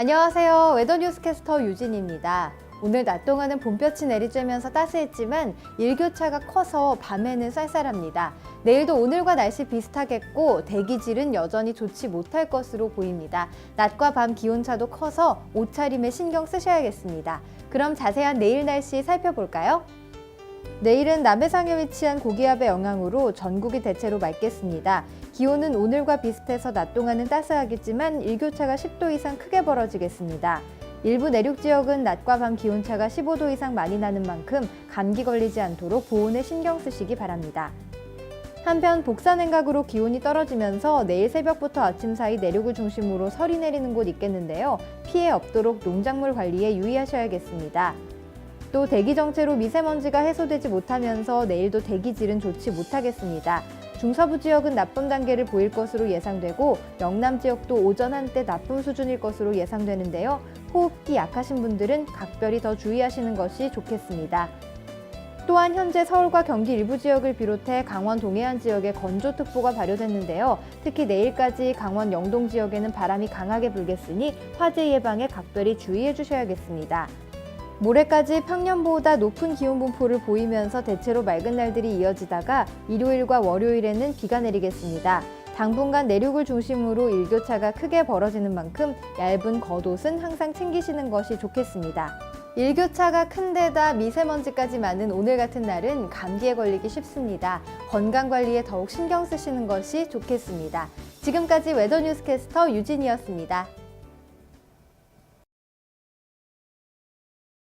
안녕하세요. 웨더 뉴스캐스터 유진입니다. 오늘 낮 동안은 봄볕이 내리쬐면서 따스했지만 일교차가 커서 밤에는 쌀쌀합니다. 내일도 오늘과 날씨 비슷하겠고 대기질은 여전히 좋지 못할 것으로 보입니다. 낮과 밤 기온차도 커서 옷차림에 신경 쓰셔야겠습니다. 그럼 자세한 내일 날씨 살펴볼까요? 내일은 남해상에 위치한 고기압의 영향으로 전국이 대체로 맑겠습니다. 기온은 오늘과 비슷해서 낮 동안은 따스하겠지만 일교차가 10도 이상 크게 벌어지겠습니다. 일부 내륙 지역은 낮과 밤 기온차가 15도 이상 많이 나는 만큼 감기 걸리지 않도록 보온에 신경 쓰시기 바랍니다. 한편 복사 냉각으로 기온이 떨어지면서 내일 새벽부터 아침 사이 내륙을 중심으로 설이 내리는 곳 있겠는데요. 피해 없도록 농작물 관리에 유의하셔야겠습니다. 또 대기 정체로 미세먼지가 해소되지 못하면서 내일도 대기질은 좋지 못하겠습니다. 중서부 지역은 나쁨 단계를 보일 것으로 예상되고 영남 지역도 오전 한때 나쁨 수준일 것으로 예상되는데요. 호흡기 약하신 분들은 각별히 더 주의하시는 것이 좋겠습니다. 또한 현재 서울과 경기 일부 지역을 비롯해 강원 동해안 지역에 건조특보가 발효됐는데요. 특히 내일까지 강원 영동 지역에는 바람이 강하게 불겠으니 화재 예방에 각별히 주의해 주셔야겠습니다. 모레까지 평년보다 높은 기온 분포를 보이면서 대체로 맑은 날들이 이어지다가 일요일과 월요일에는 비가 내리겠습니다. 당분간 내륙을 중심으로 일교차가 크게 벌어지는 만큼 얇은 겉옷은 항상 챙기시는 것이 좋겠습니다. 일교차가 큰 데다 미세먼지까지 많은 오늘 같은 날은 감기에 걸리기 쉽습니다. 건강 관리에 더욱 신경 쓰시는 것이 좋겠습니다. 지금까지 웨더 뉴스캐스터 유진이었습니다.